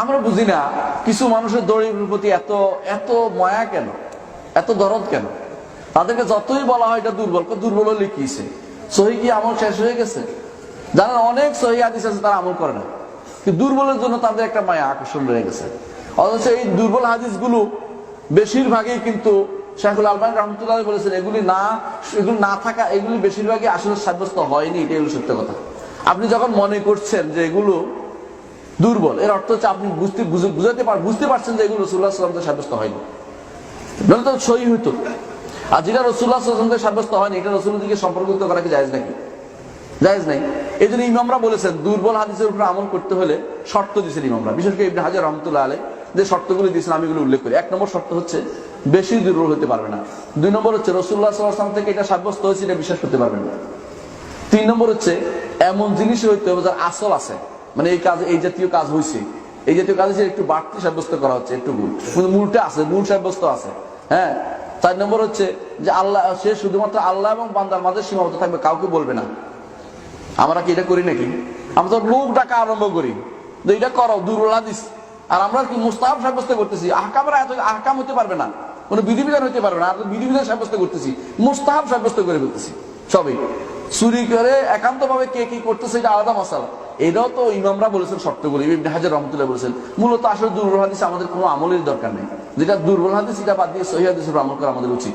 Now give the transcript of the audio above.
আমরা বুঝি না, কিছু মানুষের দড়ির প্রতি এত এত মায়া কেন? এত দরদ কেন? তাদেরকে যতই বলা হয় এটা দুর্বল দুর্বল হলে কি হইছে? সহি কি আমল শেষ হয়ে গেছে? যারা অনেক সহি আদিস আছে, তারা আমল করে না। দুর্বলের জন্য তাদের একটা মায়া, আকর্ষণ রয়ে গেছে। অথচ এই দুর্বল হাদিসগুলো বেশিরভাগই কিন্তু শেখুল আলমান রহমতুল্লাহ বলেছেন, এগুলি না এগুলি না থাকা, এগুলি বেশিরভাগই আসলে সাব্যস্ত হয়নি, এটাই হলো সত্য কথা। আপনি যখন মনে করছেন যে এগুলো দুর্বল। এর অর্থ হচ্ছে আপনি বুঝতে বুঝাতে পার বুঝতে পারছেন যে এগুলো রসুল্লাহ সাল্লামকে সাব্যস্ত হয়নি। নাহলে তো সই হইতো। আর যেটা রসুল্লাহ সাল্লামকে সাব্যস্ত হয়নি, এটা রসুলের দিকে সম্পর্কিত করা কি জায়েজ নাকি? জায়েজ নাই। এই জন্য ইমামরা বলেছেন, দুর্বল হাদিসের উপর আমল করতে হলে শর্ত দিয়েছেন ইমামরা। বিশেষ করে ইবনে হাজার রহমতুল্লাহ আলাই যে শর্তগুলি দিয়েছেন, আমি এগুলো উল্লেখ করি। এক নম্বর শর্ত হচ্ছে, বেশি দুর্বল হতে পারবে না। দুই নম্বর হচ্ছে রসুল্লাহ সাল্লাম থেকে এটা সাব্যস্ত হয়েছে, এটা বিশ্বাস করতে পারবেন না। তিন নম্বর হচ্ছে, এমন জিনিস হইতে হবে যার আসল আছে। মানে এই কাজ এই জাতীয় কাজ হয়েছে এই জাতীয় কাজ হচ্ছে একটু বাড়তি সাব্যস্ত করা হচ্ছে একটু মূলটা আছে, মূল সাব্যস্ত আছে। হ্যাঁ? চার নম্বর হচ্ছে যে আল্লাহ সে শুধুমাত্র আল্লাহ এবং বান্দার মাঝে সীমাবদ্ধ থাকবে, কাউকে বলবে না। আমরা কি এটা করি নাকি? আমরা তো লোক ডাকা আরম্ভ করি। এটা করো দুর্বল হাদিস। আর আমরা কি মুস্তাহাব সাব্যস্ত করতেছি? আহকামরা এত আহকাম হতে পারবে না। কোনো বিধিবিধান হতে পারবে না। আর বিধিবিধান সাব্যস্ত করতেছি। মুস্তাহাব সাব্যস্ত করে ফেলতেছি। সবই। চুরি করে একান্ত ভাবে কে কি করতেছে, এটা আলাদা মশালা। এটাও তো ইমামরা বলেছেন শর্তগুলি ইবনে হাজার রহমতুল্লাহ বলেছেন। মূলত আসলে দুর্বল হাদিস আমাদের কোনো আমলের দরকার নেই। যেটা দুর্বল হাদিস এটা বাদ দিয়ে সহি হাদিসের আমল করা আমাদের উচিত।